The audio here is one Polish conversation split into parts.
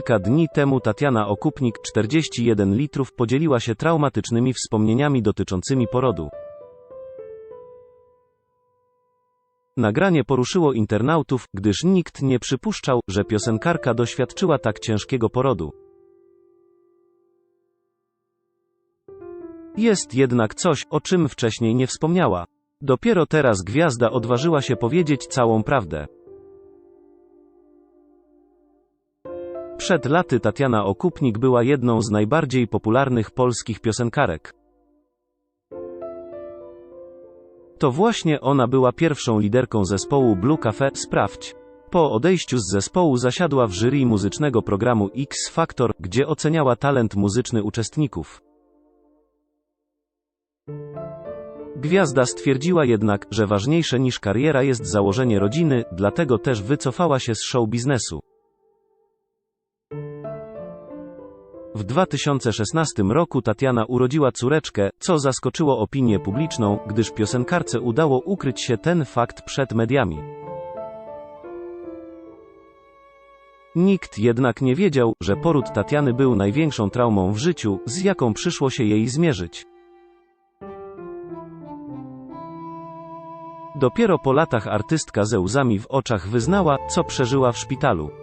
Kilka dni temu Tatiana Okupnik, 41 litrów, podzieliła się traumatycznymi wspomnieniami dotyczącymi porodu. Nagranie poruszyło internautów, gdyż nikt nie przypuszczał, że piosenkarka doświadczyła tak ciężkiego porodu. Jest jednak coś, o czym wcześniej nie wspomniała. Dopiero teraz gwiazda odważyła się powiedzieć całą prawdę. Przed laty Tatiana Okupnik była jedną z najbardziej popularnych polskich piosenkarek. To właśnie ona była pierwszą liderką zespołu Blue Cafe Sprawdź. Po odejściu z zespołu zasiadła w jury muzycznego programu X Factor, gdzie oceniała talent muzyczny uczestników. Gwiazda stwierdziła jednak, że ważniejsze niż kariera jest założenie rodziny, dlatego też wycofała się z show biznesu. W 2016 roku Tatiana urodziła córeczkę, co zaskoczyło opinię publiczną, gdyż piosenkarce udało ukryć się ten fakt przed mediami. Nikt jednak nie wiedział, że poród Tatiany był największą traumą w życiu, z jaką przyszło się jej zmierzyć. Dopiero po latach artystka ze łzami w oczach wyznała, co przeżyła w szpitalu.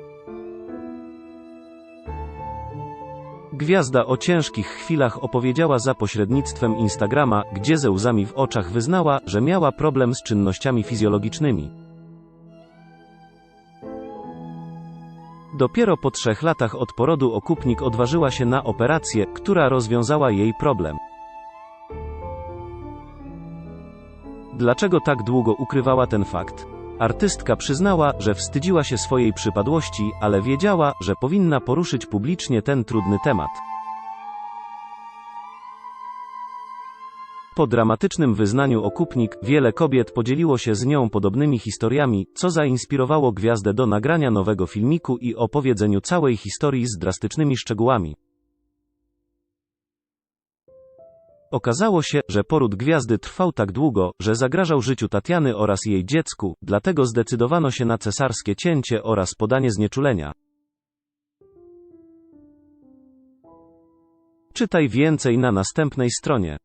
Gwiazda o ciężkich chwilach opowiedziała za pośrednictwem Instagrama, gdzie ze łzami w oczach wyznała, że miała problem z czynnościami fizjologicznymi. Dopiero po trzech latach od porodu okupnik odważyła się na operację, która rozwiązała jej problem. Dlaczego tak długo ukrywała ten fakt? Artystka przyznała, że wstydziła się swojej przypadłości, ale wiedziała, że powinna poruszyć publicznie ten trudny temat. Po dramatycznym wyznaniu okupnik, wiele kobiet podzieliło się z nią podobnymi historiami, co zainspirowało gwiazdę do nagrania nowego filmiku i opowiedzeniu całej historii z drastycznymi szczegółami. Okazało się, że poród gwiazdy trwał tak długo, że zagrażał życiu Tatiany oraz jej dziecku, dlatego zdecydowano się na cesarskie cięcie oraz podanie znieczulenia. Czytaj więcej na następnej stronie.